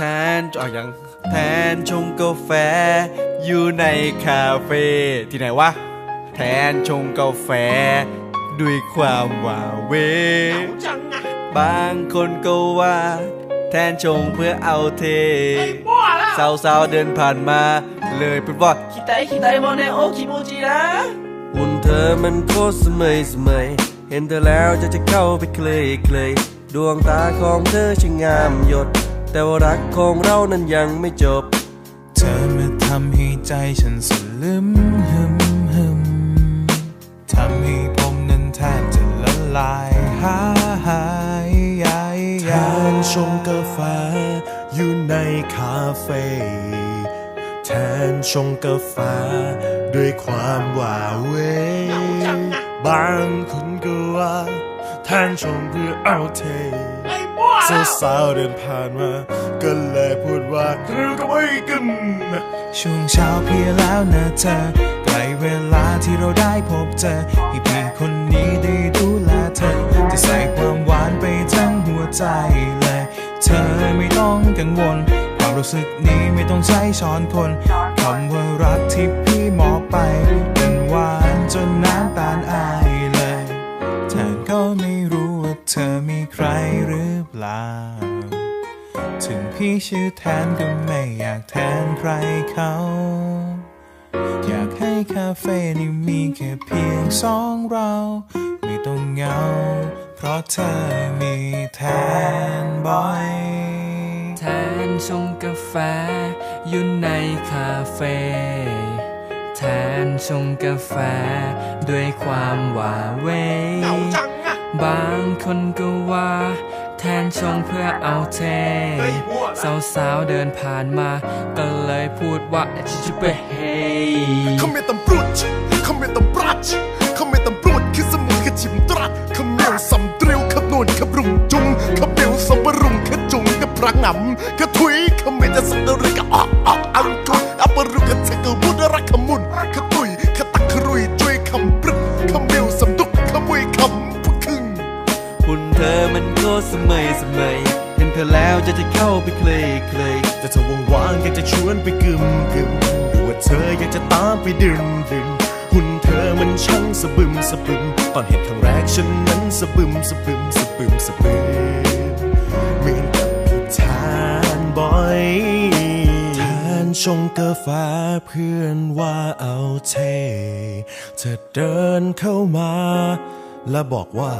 แทนเอาอย่างแทนชงกาแฟ อยู่ในคาเฟ่ที่ไหนวะ แทนชงกาแฟ ด้วยความหว่าเหวจังอะบางคนก็ว่า แทนชงเพื่อเอาเทมั่วแล้วสาวๆเดินผ่านมา เลยพูดว่าคิดไตคิดไตโมเนโอคิโมจินะหุ่นเธอมันโคตรเสมยเสมยเห็นเธอแล้วจะจะเข้าไปเคลยเคลยดวงตาของเธอช่างงามหยด แต่ว่ารักของเรานั้นยังไม่จบ เธอมาทำให้ใจฉันสลึมหึมหึมทำให้ผมนั้นแทบจะละลายหายยายแทานชงกาแฟอยู่ในคาเฟ่แทนชงกาแฟด้วยความหวาเวบางคนก็ว่าแทนชงเพื่อเอาเท สาวๆเดินผ่านมาก็เลยพูดว่าคือก็ไม่กันช่วงเช้าเพียแล้วนะเธอใกล้เวลาที่เราได้พบเจอให้พี่คนนี้ได้ดูแลเธอ จะใส่ความหวานไปทั้งหัวใจเลยเธอไม่ต้องกังวลความรู้สึกนี้ไม่ต้องใช้ช้อนคนคำว่ารักที่พี่มอบไปเป็นหวานจนน้ำตาลอาย ถึงพี่ชื่อแทนก็ไม่อยากแทนใครเขา อยากให้คาเฟ่นี้มีแค่เพียงสองเรา ไม่ต้องเหงา เพราะเธอมีแทนบอย แทนชงกาแฟอยู่ในคาเฟ่แทนชงกาแฟ ด้วยความหว่าเหวเหงาจังอะบางคนก็ว่า แทนชงเพื่อเอาเทสาวสาวๆเดินผ่านมา ก็เลยพูดว่าชิชิเปเฮเขาไม่ต้องปรุดเขาไม่ต้องปรัดเขาไม่ต้องปรุดคือสมุนขจิมตรัดเขาเมลสำเตรียวขนวนขบรุงจุงเขาเบียวสมบรุงขจุงกับพระงำขถุยเขาไม่จะสัง จะเข้าไปเคลยเคลยแต่เธอว่างๆอยากจะชวนไปกึมกึมหรือว่าเธออยากจะตามไปดื่มดื่มหุ่นเธอมันช่างสะบึมสะบึม ตอนเห็นครั้งแรกฉันนั้นสะบึมสะบึมสะบึมสะบึมเหมือนกับผู้ทานบอยทานชงกาแฟเพื่อนว่าเอาเท เธอเดินเข้ามา และบอกว่า